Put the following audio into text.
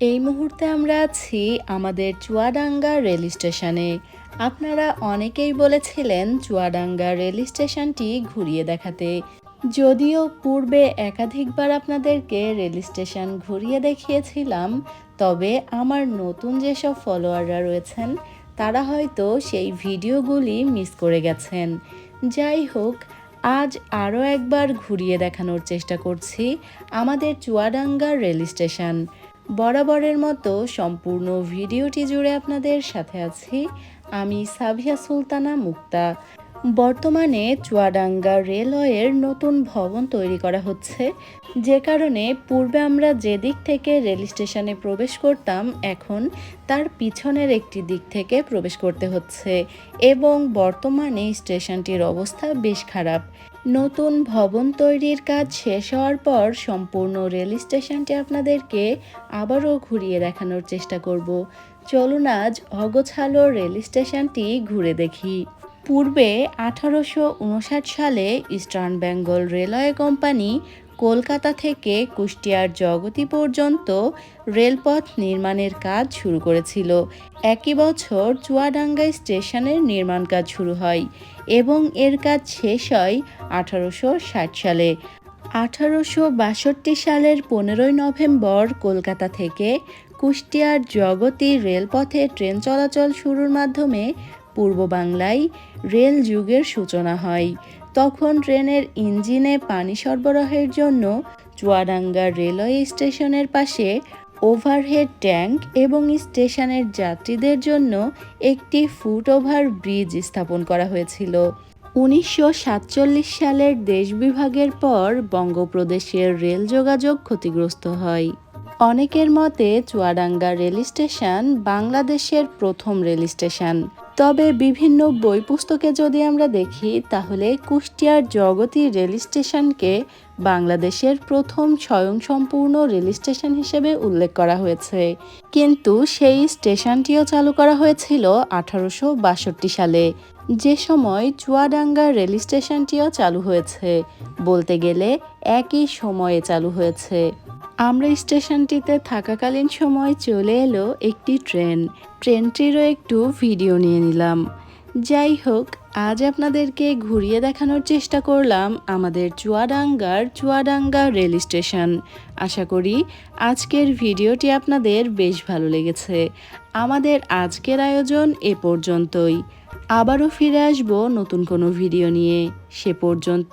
এই মুহূর্তে আমরা আছি আমাদের চুয়াডাঙ্গা রেল স্টেশনে। আপনারা অনেকেই বলেছিলেন চুয়াডাঙ্গা রেল স্টেশনটি ঘুরিয়ে দেখাতে। যদিও পূর্বে একাধিকবার আপনাদেরকে রেল স্টেশন ঘুরিয়ে দেখিয়েছিলাম, তবে আমার নতুন যেসব ফলোয়াররা রয়েছেন, তারা হয়তো সেই ভিডিওগুলি মিস করে গেছেন। যাই হোক, আজ আরও একবার ঘুরিয়ে দেখানোর চেষ্টা করছি আমাদের চুয়াডাঙ্গা রেল স্টেশন। বরাবরের মতো সম্পূর্ণ ভিডিওটি জুড়ে আপনাদের সাথে আছি। আমি সাভিয়া সুলতানা মুক্তা। বর্তমানে চুয়াডাঙ্গা রেলওয়ের নতুন ভবন তৈরি করা হচ্ছে। যে কারণে পূর্বে আমরা যে দিক থেকে রেল স্টেশনে প্রবেশ করতাম, এখন তার পিছনের একটি দিক থেকে প্রবেশ করতে হচ্ছে এবং বর্তমানে স্টেশনটির অবস্থা বেশ খারাপ। নতুন ভবন তৈরির কাজ শেষ হওয়ার পর সম্পূর্ণ রেল স্টেশনটি আপনাদেরকে আবারও ঘুরিয়ে দেখানোর চেষ্টা করব। চলুন আজ অগোছালো রেল স্টেশনটি ঘুরে দেখি। পূর্বে আঠারোশো উনষাট সালে Eastern Bengal Railway Company Kolkata থেকে কুষ্টিয়ার জগতি পর্যন্ত রেলপথ নির্মাণের কাজ শুরু করেছিল। একই বছর চুয়াডাঙ্গা স্টেশনের নির্মাণ কাজ শুরু হয় এবং এর কাজ শেষ হয় আঠারোশো ষাট সালে। আঠারোশো বাষট্টি সালের পনেরোই নভেম্বর কলকাতা থেকে কুষ্টিয়ার জগতি রেলপথে ট্রেন চলাচল শুরুর মাধ্যমে পূর্ব বাংলায় রেল যুগের সূচনা হয়। তখন ট্রেনের ইঞ্জিনে পানি সরবরাহের জন্য চুয়াডাঙ্গা রেলওয়ে স্টেশনের পাশে ওভারহেড ট্যাঙ্ক এবং স্টেশনের যাত্রীদের জন্য একটি ফুট ওভার ব্রিজ স্থাপন করা হয়েছিল। উনিশশো সাতচল্লিশ সালের দেশ বিভাগের পর বঙ্গপ্রদেশের রেল যোগাযোগ ক্ষতিগ্রস্ত হয়। অনেকের মতে চুয়াডাঙ্গা রেল স্টেশন বাংলাদেশের প্রথম রেল স্টেশন। তবে বিভিন্ন বই পুস্তকে যদি আমরা দেখি, তাহলে কুষ্টিয়ার জগতী রেল স্টেশনকে বাংলাদেশের প্রথম স্বয়ংসম্পূর্ণ রেল স্টেশন হিসেবে উল্লেখ করা হয়েছে। কিন্তু সেই স্টেশনটিও চালু করা হয়েছিল আঠারোশো বাষট্টি সালে। যে সময় চুয়াডাঙ্গা রেল স্টেশনটিও চালু হয়েছে। বলতে গেলে একই সময়ে চালু হয়েছে। আমরা স্টেশনটিতে থাকাকালীন সময় চলে এলো একটি ট্রেন। ট্রেনটিরও একটু ভিডিও নিয়ে নিলাম। যাই হোক, আজ আপনাদেরকে ঘুরিয়ে দেখানোর চেষ্টা করলাম আমাদের চুয়াডাঙ্গার চুয়াডাঙ্গা রেল স্টেশন। আশা করি আজকের ভিডিওটি আপনাদের বেশ ভালো লেগেছে। আমাদের আজকের আয়োজন এ পর্যন্তই। আবারও ফিরে আসব নতুন কোনো ভিডিও নিয়ে। সে পর্যন্ত